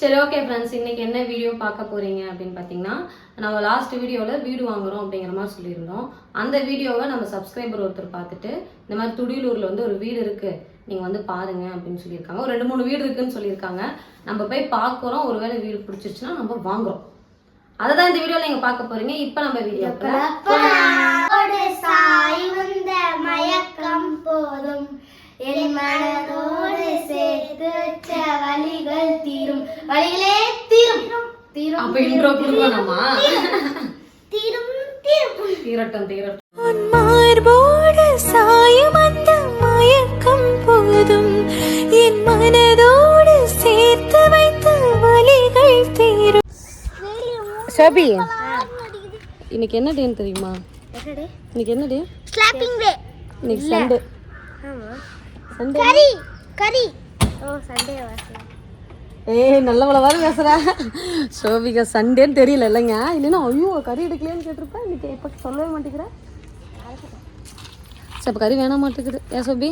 சரி okay friends இன்னைக்கு என்ன வீடியோ பார்க்க போறீங்க அப்படின்னு பார்த்தீங்கன்னா நம்ம லாஸ்ட் வீடியோவில் வீடு வாங்குறோம் அப்படிங்கிற மாதிரி சொல்லியிருந்தோம். அந்த வீடியோவை நம்ம சப்ஸ்கிரைபர் ஒருத்தர் பார்த்துட்டு இந்த மாதிரி துடியலூரில் வந்து ஒரு வீடு இருக்கு நீங்கள் வந்து பாருங்க அப்படின்னு சொல்லியிருக்காங்க. ஒரு ரெண்டு மூணு வீடு இருக்குன்னு சொல்லியிருக்காங்க. நம்ம போய் பார்க்குறோம். ஒருவேளை வீடு பிடிச்சிருச்சுன்னா நம்ம வாங்குறோம். அதை தான் இந்த வீடியோவில் நீங்கள் பார்க்க போறீங்க. இப்போ நம்ம மயக்கம் போதும். என் மனதோடு சேர்த்து வச்ச வழிகள் தீரும். வழிகளே தீரும். தீரும் அப்போ இன்ட்ரோ கொடுக்கணுமா தீரும் தீரும் தீரட்டும் தீரட்டும். உன் மார்போடு சாயும் அந்த மயக்கம் போதும். என் மனதோடு சேர்த்து வைத்த வலிகள் தீரும். சபி இன்னைக்கு என்ன டேன்னு தெரியுமா? இன்னைக்கு என்ன டே ஸ்லாப்பிங் டே இன்னைக்கு சண்டே சண்டே? கரி கரி ஓ சண்டே ஏய் நல்லவள வர பேசுற. சோபிகா சண்டேன்னு தெரியல இல்லைங்க. இல்லைன்னா ஐயோ கறி எடுக்கலையான்னு கேட்டிருப்பேன் இன்னைக்கு இப்போ சொல்லவே மாட்டேங்கிற. சரி கறி வேணாம் மாட்டேங்குது. ஏ சோபி?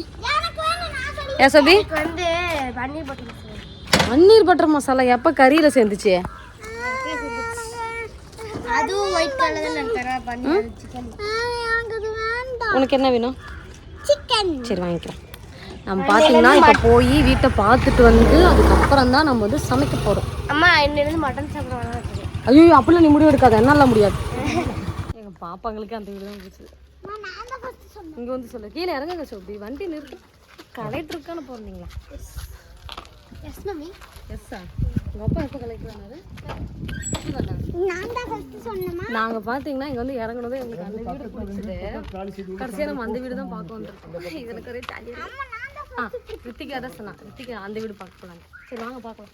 ஏ சோபி? வந்து பன்னீர் பட்டர் பன்னீர் பட்டர் மசாலா எப்போ கறியில் சேர்ந்துச்சு? அதுவும் ஒயிட் கலர்ல நான் தரேன் பன்னீர் சிக்கன் உனக்கு என்ன வேணும்? சிக்கன் சரி வாங்கிக்கிறேன். நம்ம பார்த்தீங்கன்னா இப்போ போய் வீட்டை பார்த்துட்டு வந்து அதுக்கப்புறம் தான் நம்ம வந்து சமைக்க போகிறோம் அம்மா இன்னிலிருந்து மட்டன் சாப்பிட ஐயோ அப்படிலாம் நீ முடிவு எடுக்காத. என்னால முடியாது. எங்கள் பாப்பாங்களுக்கு அந்த வீடு தான் பிடிச்சது இங்கே வந்து சொல்லு. கீழே இறங்குங்க சோபி. வண்டி நிறுத்து. கலெக்டர் இருக்கான்னு போகிறீங்களா எஸ் மம்மி. எஸ்ஸா உங்கள் அப்பா எப்போ கலெக்டர் நாங்கள் பார்த்தீங்கன்னா இங்கே வந்து இறங்குனதும் எங்களுக்கு அந்த வீடு பிடிச்சது. கடைசியாக நம்ம அந்த வீடு தான் பார்க்க வந்திருக்கோம். இதில் ஒரே ஆ ரித்திகா தான் சொன்னா. ரித்திகா அந்த வீடு பார்க்க போகலாங்க சரி வாங்க பார்க்கலாம்.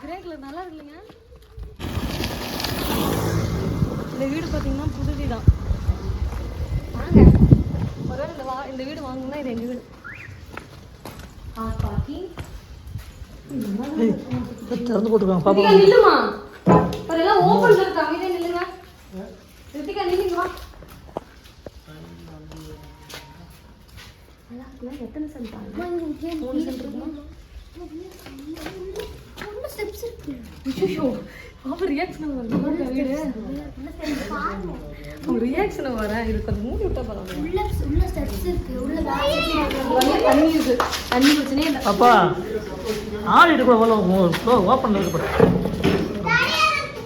கிரே கலர் நல்லா இருக்குல்லைங்க. இந்த வீடு பார்த்தீங்கன்னா புது வீடாம் வாங்க. ஒருவேளை இந்த வா இந்த வீடு வாங்கணும்னா இது எங்கள் வீடு? ஆ பாக்கி திறந்து போட்டுருக்காங்க பாப்பா. ரித்திகா நில்லுமா. ஒரு எல்லாம் ஓப்பன்ல இருக்கு அமைதியா நில்லுங்க. ரித்திகா நில்லுங்க வா. எத்தனை சென்ட் மூணு சென்ட் இருக்குமா? ஸ்டெப்ஸ் இருக்கு. ஐயோ அவன் ரியாக்ஷன் அவன் ரியாக்ஷன் வர இது கொஞ்சம் மூடி விட்டா பரவாயில்ல உள்ள உள்ள ஸ்டெப்ஸ் இருக்கு. உள்ள வந்து தண்ணி இருக்கு. தண்ணி பிரச்சனையே இல்லை. அப்பா ஆள் எடுக்கூட போல ஓப்பன் இருக்கப்பட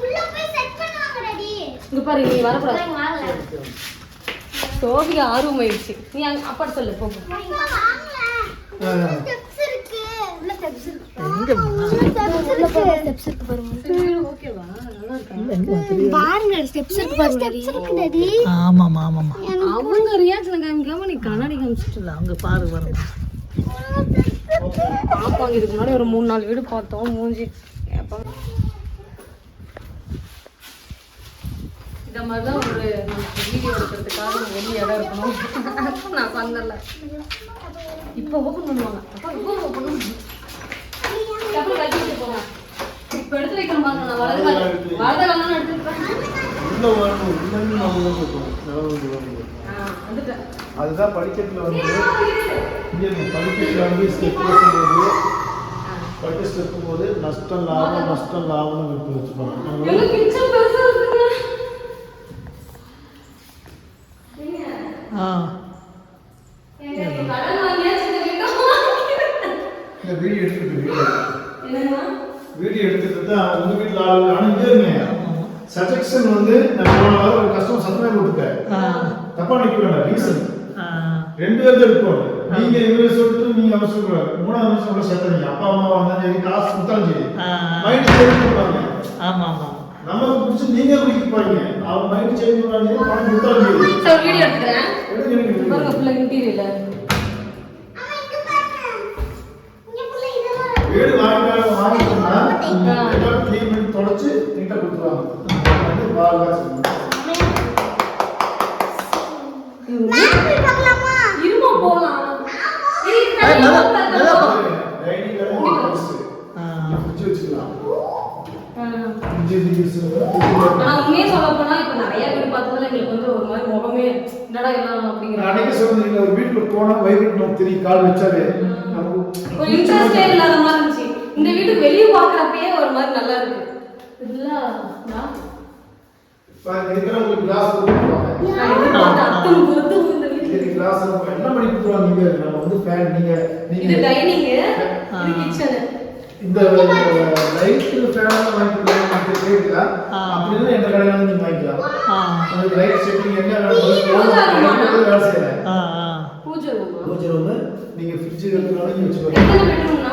உள்ள போய் செட் பண்ணுவாங்க டாடி. இங்க பாரு நீ வரக்கூடாது. சோபிகா ஆர்வம் ஆயிடுச்சு நீ அங்க அப்பாட்ட சொல்லு போ போ. வாங்கல ஸ்டெப்ஸ் இருக்கு. உள்ள ஸ்டெப்ஸ் இருக்கு. எங்கம்மா உள்ள போற ஸ்டெப்ஸ் இருக்கு பாருங்க ஓகேவா நல்லா இருக்கா? இல்லை எங்கம்மா தெரியும் பாருங்க ஸ்டெப்ஸ் இருக்கு பாருங்க. ஸ்டெப்ஸ் இருக்கு டாடி? ஆமாம்மா ஆமாம்மா. அவங்க ரியாக்ஷன் காமிக்காம நீ கண்ணாடி காமிச்சிட்டு அங்கே பாரு பாருங்க. பாப்பாங்க இதுக்கு முன்னாடி ஒரு மூணு நாலு வீடு பார்த்தோம். மூஞ்சி இந்த மாதிரி தான் ஒரு நமக்கு வீடியோ எடுக்கிறதுக்காக வெளிய இடம் இருக்கணும். நான் சொன்னல இப்போ ஓப்பன் பண்ணுவாங்க. அப்பா இப்போ ஓப்பன் பண்ணுவாங்க கட்டிட்டு இப்போ எடுத்து வைக்கிற மாதிரி நான் வலது கால் வலது காலம் எடுத்துருப்பேன் அதுதான் படிக்கட்டில் வந்து இங்கே படிக்கட்டில் வந்து ஸ்டெப் போது பட்டு ஸ்டெப் போது நஷ்டம் லாபம் நஷ்டம் லாபம்னு வச்சுப்பாங்க எங்க கிச்சன் பெருசா இருக்குங்க ஆ எனக்கு கடன் வாங்கியாச்சு இந்த வீட்டை வாங்கிக்கிறேன். இந்த வீடியோ எடுத்துட்டு வீடியோ என்னன்னா வீடியோ எடுத்துட்டு தான் உங்க வீட்டில் ஆள் அனுப்பியிருங்க சஜெக்ஷன் வந்து நான் போன வாரம் ஒரு கஸ்டமர் சத்தமே கொடுத்துட்டேன் ஆ. தப்பா நிற்க வேண்டாம் ரீசன் ரெண்டு பேர் தான் இருக்கும். நீங்க இவரை சொல்லிட்டு நீங்க அவர் சொல்றாரு. மூணாவது வருஷம் கூட சேர்த்துறீங்க அப்பா அம்மா வந்தாலும் சரி காசு கொடுத்தாலும் சரி. மைண்ட் சேஞ்ச் பண்ணுவாங்க ஆமாம் ஆமாம். நமக்கு பிடிச்சி நீங்க குடிக்க போறீங்க. அவர் மைண்ட் சேஞ்ச் பண்ணுவாங்க பணம் கொடுத்தாலும் சரி. சரி, ஒரு வீடியோ எடுத்துக்கிறேன். எடுங்க, எடுங்க, எடுங்க. பாருங்க ஃபுல்லா இன்டீரியர்ல வீடு வாங்கிட்டாங்க வாங்கிட்டோம்னா எல்லாம் க்ளீன் பண்ணி தொடச்சு நீட்டா கொடுத்துருவாங்க. காசு இருமா போலாம் உண்மையே சொல்ல போனா இப்ப நிறைய வீடு பார்த்ததுல எங்களுக்கு வந்து ஒரு மாதிரி முகமே என்னடா எல்லாம் அப்படிங்கிற அன்னைக்கு சொன்னீங்க ஒரு வீட்டுல போனா வைப்ரேட் நமக்கு தெரியும் கால் வச்சாலே இன்ட்ரெஸ்டே இல்லாத மாதிரி இருந்துச்சு. இந்த வீட்டுக்கு வெளியே பார்க்குறப்பயே ஒரு மாதிரி நல்லா இருக்கு இதெல்லாம் நான் உங்களுக்கு கிளாஸ் கொடுத்துருவாங்க. நான் கிளாஸ் என்ன பண்ணி கொடுத்துருவாங்க நீங்க நம்ம வந்து ஃபேன் நீங்க இது நீங்க டைனிங்கு இது கிச்சனு இந்த லைட் ஃபேன் வாங்கி கேட்கல அப்படின்னா எந்த கடையில வந்து நீங்க வாங்கிக்கலாம். உங்களுக்கு லைட் செட்டிங் என்ன வேலை செய்யறேன் ஆ ஆ. பூஜை ரூமா பூஜை ரூம் நீங்க ஃப்ரிட்ஜ் இருக்கிறனால நீங்க வச்சுக்கோங்க எத்தனை பெட்ரூம்னா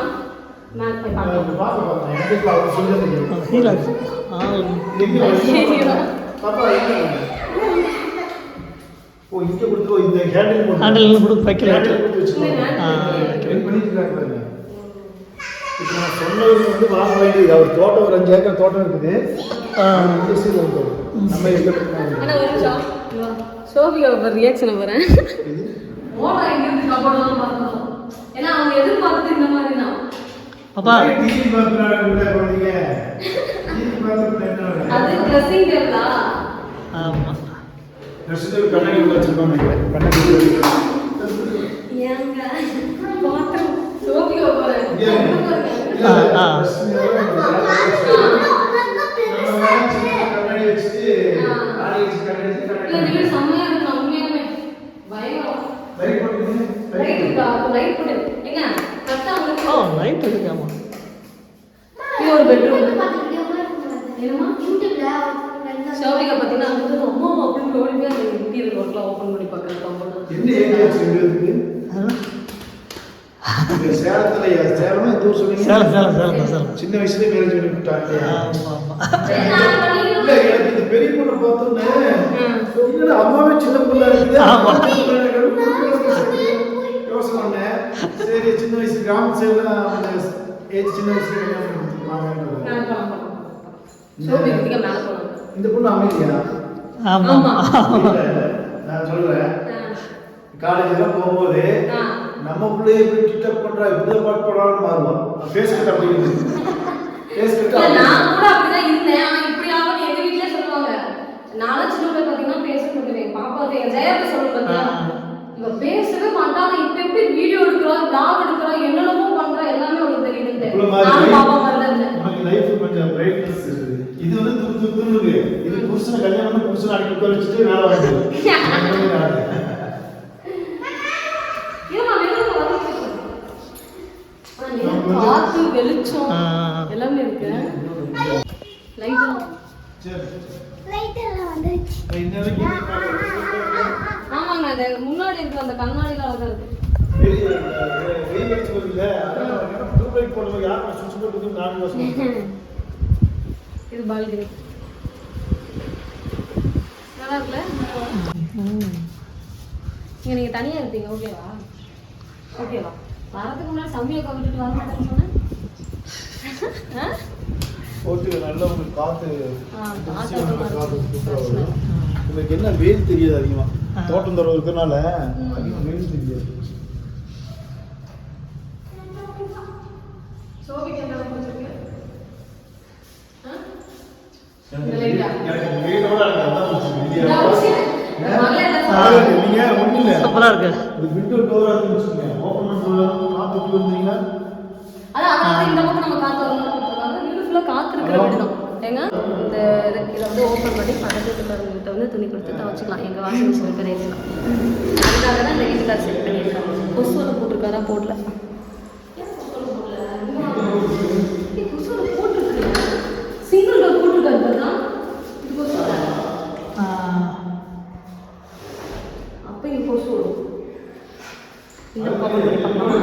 மேலே போய் பார்க்கலாம் பார்க்க பார்க்கலாம் எனக்கு சொல்லுங்க ஆ பாப்பா எங்க ஓ இங்க கொடுத்து இந்த ஹேண்டில் போட்டு ஹேண்டில் கொடுத்து வைக்கல. ஹேண்டில் கொடுத்து வச்சுக்கோங்க ஆ வெயிட் பண்ணிட்டு இருக்காங்க பாருங்க. இப்போ நான் சொன்னது வந்து வாங்க வேண்டியது அவர் தோட்டம் ஒரு அஞ்சு ஏக்கர் தோட்டம் இருக்குது. வந்து நம்ம எங்க அண்ணா ஒரு ரியாக்ஷனை பார்க்கணும் ஏன்னா அவங்க எதிர்பார்த்தது இந்த மாதிரி தான் பாப்பா டிவி பார்க்குறாங்க குழந்தைங்க அது ட்ரெஸ்ஸிங் டேபிளா ஆமாம் நெக்ஸ்ட் கண்ணாடி உள்ள வச்சிருக்கோம் கண்ணாடி உள்ள வச்சிருக்கோம். ஏங்க பாத்திரம் சோபிகா போகிறேன் இங்க இல்ல, ஆ, ஆ. நம்ம வேணா சின்ன கண்ணாடி வச்சுட்டு ஆடி வச்சு கண்ணாடி வச்சு இல்ல கண்ணாடி இந்த வீடு செம்மையா இருக்கு உண்மையாலுமே பயங்கரம் லைட் போட்டுருங்க லைட் இருக்கா லைட் போட்டு ஏங்க கரெக்டா ஓ அங்க லைட் இருக்கு ஆமாம் இது ஒரு பெட்ரூம் என்னமா யூடியூப்ல சோபிகா பார்த்தீங்கன்னா அங்க வந்து அம்மா அப்படின்னு ஓடி அந்த இன்டீரியர் ஒர்க்லாம் ஓப்பன் பண்ணி பார்க்குறது கம்ப்யூட்டர் என்ன ஏரியா இருக்கு சேலத்துல சேலமா எந்த ஊர் சொன்னீங்க? சேலம் சேலம் சேலம் சேலம். சின்ன வயசுல மேரேஜ் பண்ணி விட்டாங்க. இல்ல எனக்கு இந்த பெரிய பொண்ணு பார்த்தோன்னே அம்மாவே சின்ன பொண்ணா இருக்குது? ஆமா. யோசனை பண்ணேன். சரி சின்ன வயசு கிராம சைடுல ஏஜ் சின்ன வயசுல கல்யாணம் கொடுத்துருவாங்க. சோபி குட்டிக்கு மேல போனாங்க இந்த பொண்ணு அமைதியா? ஆமா. நான் சொல்றேன். காலேஜ்ல போகும்போது. நம்ம பிள்ளைய எப்படி டிஸ்டர்ப் பண்றா இப்படிதான் பாட்டு போடாலும் மாறுவோம். ஃபேஸ் கட் அப்படி ஃபேஸ் இல்ல, கட் நான் கூட அப்படிதான் இருந்தேன். ஆனா இப்படி ஆகும் எங்க வீட்லயே சொல்லுவாங்க. நானும் சின்ன பிள்ளை பாத்தீங்கன்னா பேச பாப்பா வந்து என் ஜெயத்தை சொல்ல பாத்தியா? இவ பேசவே மாட்டாங்க இப்ப எப்படி வீடியோ எடுக்கிறா vlog எடுக்கிறா என்னென்னமோ பண்றா எல்லாமே உனக்கு தெரியுது பாப்பா மாதிரி லைஃப் கொஞ்சம் பிரைட்னஸ் இது வந்து துரு துரு துருது இது புருஷனை கல்யாணம் பண்ணி புருஷனை அடிக்க உட்கார வச்சுட்டு வேலை வாங்குது காத்து வெளிச்சம். எல்லாமே இருக்கு. லைட் சரி. லைட் எல்லாம் வந்துருச்சு. இன்ன வரைக்கும் நீ பார்க்கறது ஆமாங்க அந்த முன்னாடி இருக்கிற அந்த கண்ணாடியில அழகா இருக்கு வெயில் அடிச்சு அதான் ப்ளூ லைட் போடும்போது யாரும் சுவிட்ச் போட்டு நாலு வருஷம் இது பால்கனி நல்லா இருக்குல்ல? இங்க நீங்க தனியா இருப்பீங்க ஓகேவா ஓகேவா வரதுக்கு முன்னாடி சமையல் விட்டுட்டு வர மாட்டேன்னு சொன்னேன்? போட்டு நல்லா உங்களுக்கு வரும். உங்களுக்கு என்ன வெயில் தெரியாது அதிகமா? ஆ. தோட்டம் தர இருக்கிறனால அதிகமா வெயில் தெரியாது சோபிக்கு எந்த அளவுக்கு வச்சிருக்கு? ஆ? எனக்கு இந்த light ஆ? எனக்கு வெயிலோட எனக்கு அதான் பிடிச்சது. வெளியே இதா வச்சு, ஆ? மகளே என்ன ஆ, சொல்றாங்க? நீங்க ஒண்ணும் இல்ல சூப்பராக இருக்கு இது விண்டோ டோரா இருக்குன்னு வச்சுக்கோங்க ஓப்பன் பண்ணி காத்து விட்டு வந்தீங்கன்னா அதான் அதாவது இந்த பக்கம் நம்ம காத்து வரணும்னு கொடுத்துருக்காங்க. வீடு full ஆ காத்து இருக்கிற வீடு தான். ஏங்க இந்த இதை இதை வந்து ஓப்பன் பண்ணி பக்கத்து வீட்டுக்காரங்கிட்ட வந்து துணி கொடுத்து துவச்சிக்கலாம் எங்கள் வாஷிங் மிஷின் அதுக்காக தான் இந்த வீட்டுக்கார் செட் பண்ணியிருக்காங்க கொசுவலை போட்டிருக்காரா? போடல ஏன் கொசுவலை போடல? ஏய், கொசுவலை போட்டிருக்கு சிங்கிள் டோர் போட்டிருக்காரு பார்த்தா இது கொசுவலை ஆ, அப்போ இங்கே கொசு வரும் இந்த பக்கம் பண்ணி பார்க்கலாம்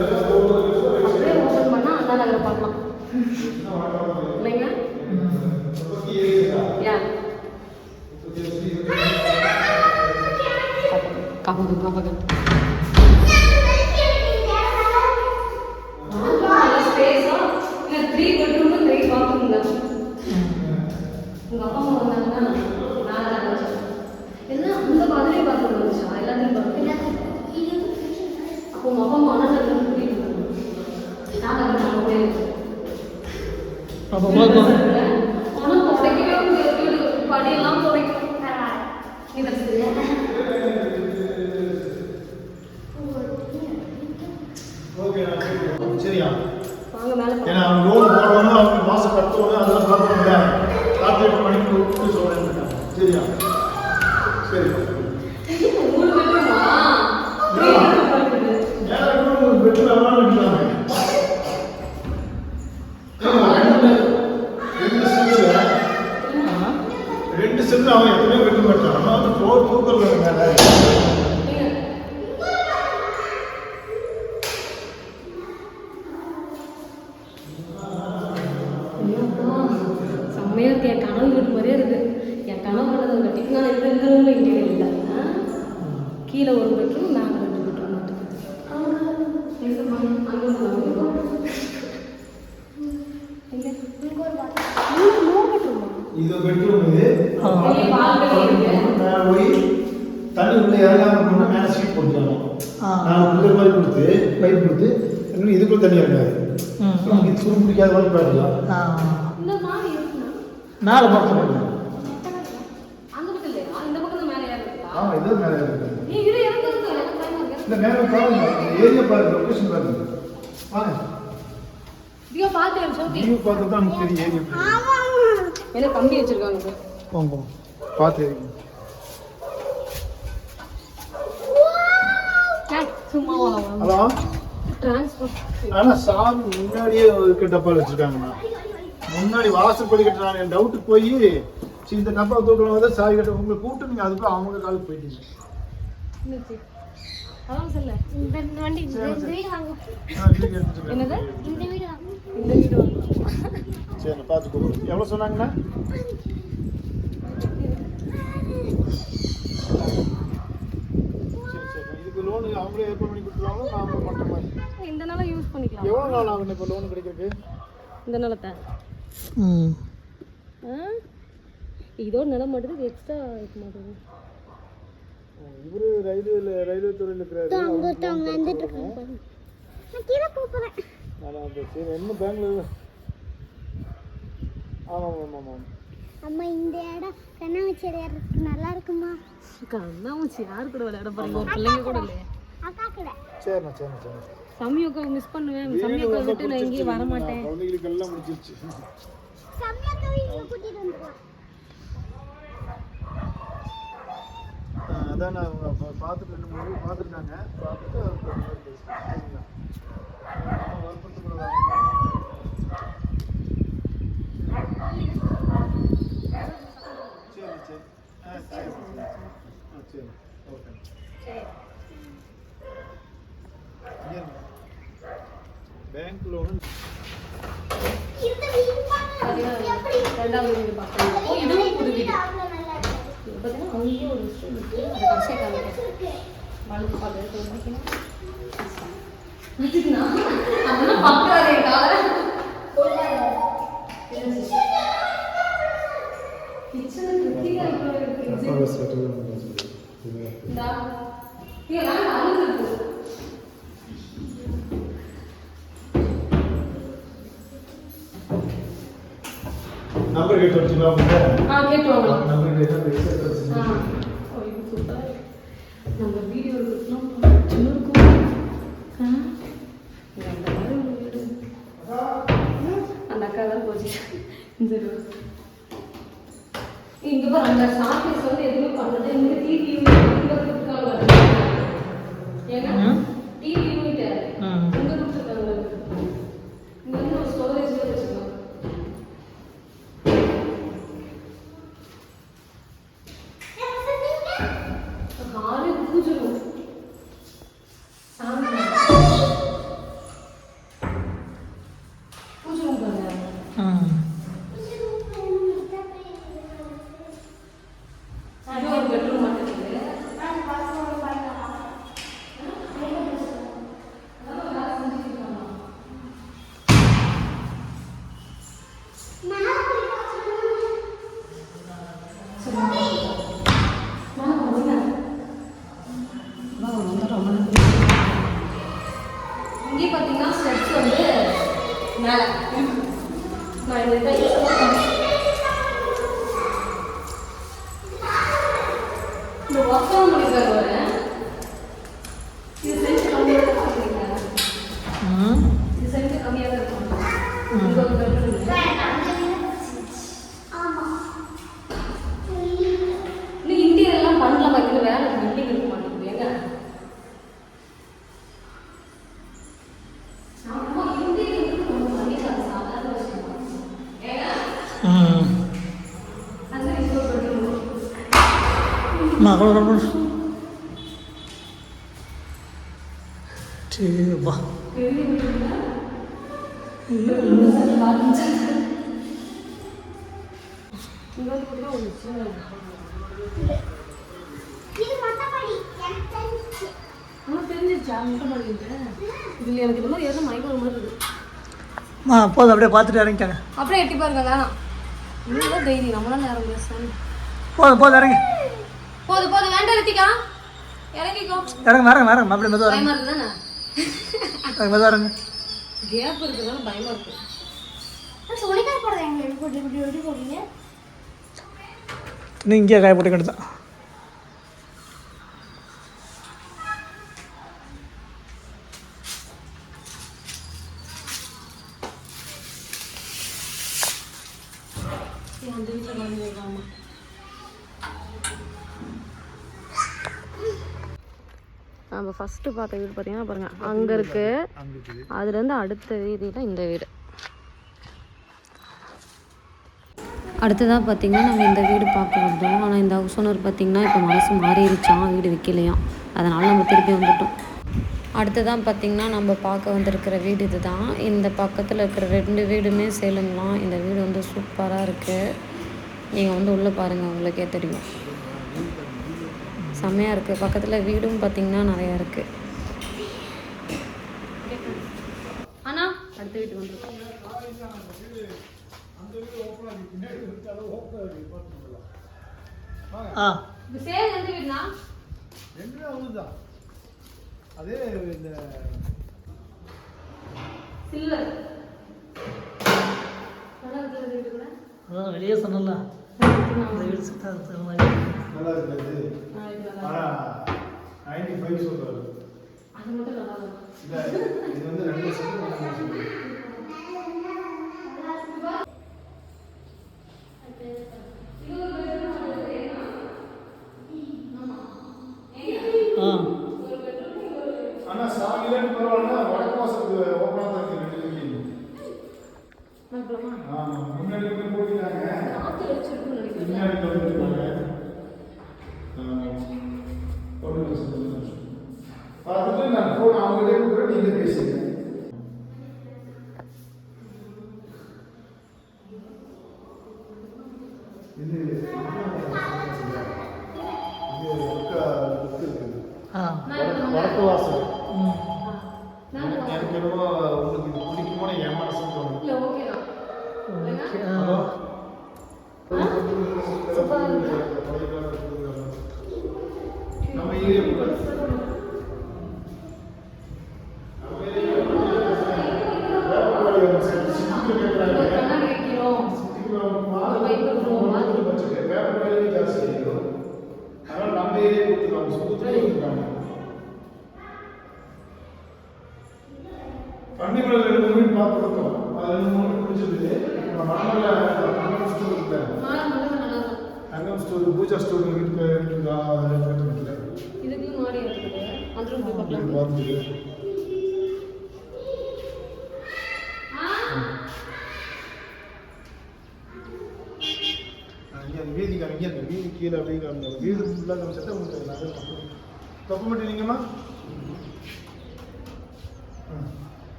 அப்படியே ஓப்பன் பண்ணா அண்ணா நகரை பார்க்கலாம் இல்லைங்க யா காப்பகம் காப்பகம் ஸ்பேஸா இல்லை த்ரீ பெட்ரூம் த்ரீ பாத்ரூம் தான் உங்க அப்பா அம்மா வந்தாங்கன்னா நான் தான் வச்சேன் என்ன அந்த மாதிரியே பாத்ரூம் வந்துச்சா எல்லாத்தையும் பாத்ரூம் அப்போ உங்க அப்பா அம்மா அண்ணன் தான் கூட்டிட்டு வந்தாங்க நான் தான் நம்ம கூட அப்போ போர் தூக்கல் மேலே செம்மையா இருக்கு என் கனவு வீடு மாதிரியே இருக்கு என் கனவு கண்டதை கட்டி நான் இந்த இந்த ரூம்ல இன்டீரியர் இல்லை ஆ? கீழே ஒரு பெட்ரூம் மேலே ரெண்டு பெட்ரூம் மட்டும் எங்கம்மா? அங்க ஒண்ணு, அங்க ஒண்ணு. எங்க? மூணு, மூணு bedroom ஆ? இது பெட்ரூம் இது வெளிய balcony இருக்கு. மேலே போய் உள்ள இறங்காம போனா மேலே சீட் போட்டுக்கலாம் ஆ. நாலு குளிர் மாதிரி கொடுத்து பைப் கொடுத்து இன்னும் இதுக்குள்ள தண்ணி இறங்காது. ம். நமக்கு இது பிடிக்காத மாதிரி பாருக்கலாம். மேலே பார்த்து மேலே ஏறுறதுக்கா? ஆமாம் இது மேலே இருக்கு. எனக்கு பாருங்க. ஏரியா பாருங்க லொக்கேஷன் பாருங்க. வாங்க. சௌக்கி. வியூ பார்த்து தான் நமக்கு தெரியும். ஏரியா என்ன கம்பி வச்சிருக்காங்க போங்க பார்த்து ஏறிங்க ஏய், சும்மா வா, வா. ஹலோ. ஆனால் சாமி முன்னாடியே இருக்க டப்பால் வச்சுருக்காங்கண்ணா. முன்னாடி வாசல் படிக்கட்டு நான் என் டவுட்டு போய் சரி இந்த டப்பா தூக்கலாம் வந்து சாவி கட்ட உங்களை கூப்பிட்டு நீங்கள் அதுக்குள்ள அவங்க காலுக்கு போயிட்டீங்க. சரி. பார்த்து எவ்வளோ சொன்னாங்கண்ணா? லோனு அவங்களே ஏற்பாடு பண்ணி கொடுத்துருவாங்களோ நான் பண்ணுற மாதிரி. இந்த நாள யூஸ் பண்ணிக்கலாம். எவ்வளோ நாள் ஆகும் இப்போ லோன் கிடைக்கிறதுக்கு? இந்த நிலத்தை? இதோட நிலம் மட்டும் எக்ஸ்ட்ரா இருக்க மாட்டேங்குது இவரு ரயில்வே ரயில்வே துறையில் இருக்கிறாரு. அங்க ஒருத்தவங்க வந்துட்டு இருக்காங்க பாருங்க. நான் கீழே கூப்பிடுறேன். நான் அந்த சரி என்ன பேங்க்ல ஆமாம் ஆமாம் ஆமாம். அம்மா இந்த இடம் கண்ணாமூச்சி விளையாடுறதுக்கு நல்லா இருக்குமா? கண்ணாமூச்சி யார் கூட விளையாட போறீங்க ஒரு பிள்ளைங்க கூட இல்லையே. அக்கா கூட. சரிண்ணா சரிண்ணா சரிண்ணா சமயக்கா மிஸ் பண்ணுவேன். சமயக்கா விட்டு நான் எங்கேயும் வர மாட்டேன். குழந்தைகளுக்கு எல்லாம் முடிச்சிருச்சு சமயக்கா வீட்டுல கூட்டிட்டு வந்துருவா. ஆ, அதான் நான் பார்த்துட்டு ரெண்டு மூணு பேர் பார்த்துருக்காங்க. பார்த்துட்டு அதுக்கு தகுந்த மாதிரி பேசுறேன். சரிங்களா நம்ம வற்புறுத்தக்கூடாது. சரி சரி ஆ சரி சரி இருக்கு அப்பா நம்பர் கேட்டு வச்சுக்கலாம் அவங்க ஆ கேட்டு வாங்கலாம் நம்பர் ஆ இது சூப்பர் நம்ம வீடியோ எடுக்கலாம் ஆ இங்க அந்த மாதிரி ஒரு வீடு அந்த அக்கா தான் போச்சு. இந்த இங்க பாரு அந்த சாப்பிஸ் வந்து எதுவுமே பண்ணல இங்க டிவி இங்க கொடுத்துருக்காங்க ஏன்னா டிவி யூனிட் ம். இங்க கொடுத்துருக்காங்க இங்க வந்து ஒரு ஸ்டோரேஜ் வச்சிருக்காங்க ஹாலே இந்த இதை யூஸ் பண்ணுறேன் இந்த ஒர்க் ஆன் பண்ணிருக்காரு பாரு இது செஞ்சு கம்மியாக தான் பண்ணுறீங்க ம் இது செஞ்சு கம்மியாக தான் இருக்கும் இங்க ஒரு பெட்ரூம் ஆமா ம் நான் அவ்வளோ ரொம்ப சரி வா இது மொத்தப்படி எனக்கு தெரிஞ்சிச்சு ஆனால் தெரிஞ்சிருச்சா முட்டை மாடிக்கிட்டு இதில் எனக்கு இந்த மாதிரி எதுவும் மயக்கம் ஒரு மாதிரி இருக்குது மா போதும் அப்படியே பார்த்துட்டு இறங்கிட்டாங்க அப்படியே எட்டி பாருங்க வேணாம். இன்னும் தைரியம் நம்மளால நேரம் பேசுகிறேன் போதும் போதும் இறங்கி. போது போது வேண்டாம் ரித்திகா. இறங்கிக்கோ. இறங்க இறங்க இறங்க அப்படியே மெதுவாக இறங்க. பயமா இருக்கு தானே இறங்க மெதுவாக இறங்க கேப் இருக்கிறதால பயமா இருக்கு எப்படி எப்படி போடுறீங்க நீ இங்கேயே காய போட்டு கெடுத்தான் ஃபஸ்ட்டு பார்த்த வீடு பார்த்தீங்கன்னா பாருங்க அங்கே இருக்கு. அதுலேருந்து அடுத்த வீதி தான் இந்த வீடு. அடுத்ததாக பார்த்தீங்கன்னா நம்ம இந்த வீடு பார்க்க வந்தோம் ஆனால் இந்த ஹவுஸ் ஓனர் பார்த்தீங்கன்னா இப்போ மனசு மாறிடுச்சான் வீடு விற்கலையாம் அதனால் நம்ம திருப்பி வந்துட்டோம். அடுத்ததான் பார்த்தீங்கன்னா நம்ம பார்க்க வந்திருக்கிற வீடு இதுதான். இந்த பக்கத்தில் இருக்கிற ரெண்டு வீடுமே சேலுங்களாம். இந்த வீடு வந்து சூப்பராக இருக்குது நீங்கள் வந்து உள்ளே பாருங்கள் உங்களுக்கே தெரியும். செம்மையாக இருக்குது பக்கத்தில் வீடும் பார்த்தீங்கன்னா நிறையா இருக்குது அண்ணா அடுத்த வீட்டுக்கு வந்துருக்கோம் அதே இந்த வெளியே சொன்னல இந்த வீடு செட் ஆகுது மாதிரி நல்லா இருக்காது ஆ, இது நல்லா ஆனால் நைன்டி ஃபைவ் சொல்கிறாரு அது மட்டும் நல்லா இருக்கும் இல்லை இது வந்து ரெண்டு வருஷத்துக்கு ஆ ஆனால் சாமியிலேன்னு பரவாயில்ல வடக்கு வாசலுக்கு ஓப்பனாக தான் இருக்கு ரெண்டு வீட்லையும் பார்க்கலாமா ஆமாம் முன்னாடி போய் போட்டிருக்காங்க காற்று வச்சிருக்குன்னு நினைக்கிறேன் பின்னாடி வந்துருக்காங்க ஒன்று பார்த்துட்டு நான் ஃபோன் அவங்ககிட்டே கொடுக்குறேன் நீங்கள் பேசுங்க இது இது ஒர்க்கா இருக்குது ஆ வடக்கு- வடக்கு வாசல் ம் எனக்கு என்னமோ உங்களுக்கு இது பிடிக்குமோ என் மனசுக்கு தோணுது இல்லை ஓகே தான் ஓகே ஹலோ ஆ நம்ம ஏரியா கண்ணாடி வைக்கிறோம் நம்ம ஏரியா கொடுத்துருவாங்க சுத்தத்தில் கொடுத்துருக்காங்க பண்டிகைகள் ரெண்டு மூணு பார்த்து கொடுத்தோம். அது ரெண்டு மூணு பிடிச்சிருக்கு இப்போ மணமல்ல தங்கம் ஸ்டோர் இருக்கும் தங்கம் ஸ்டோர் பூஜா ஸ்டோர் வீட்டு இருக்குதா இல்லை. இதுக்கு மாடி இருக்குது. இங்கே அந்த வீதி காமிங்க வீதி கீழே அப்படியே காமிங்க வீடு ஃபுல்லாக காமிச்சா உங்களுக்கு தப்பு மட்டும் நீங்கம்மா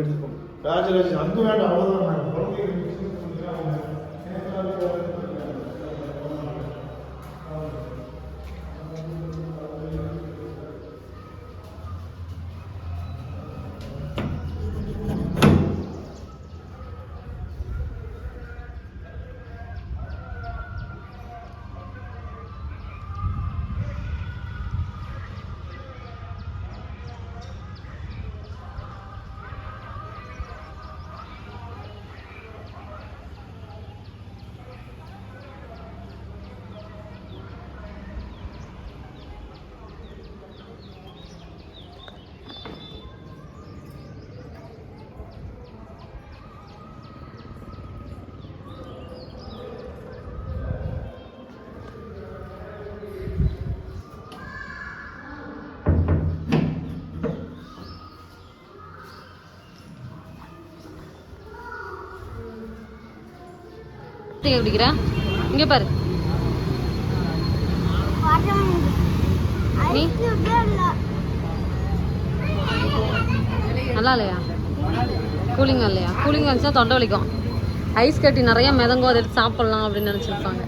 எடுத்துக்கணும் எடுத்துக்கோங்க ராஜராஜ அங்கு வேண்டாம் அவ்வளோதான் நாங்கள் குழந்தைகள் டீ குடிக்கிற இங்கே பாரு. நீ? நல்லா இல்லையா? கூலிங்காக இல்லையா? கூலிங் வந்துச்சுன்னா தொண்டை வலிக்கும். ஐஸ் கட்டி நிறைய மிதங்கும் அதை எடுத்து சாப்பிட்லாம் அப்படின்னு நினச்சிருப்பாங்க.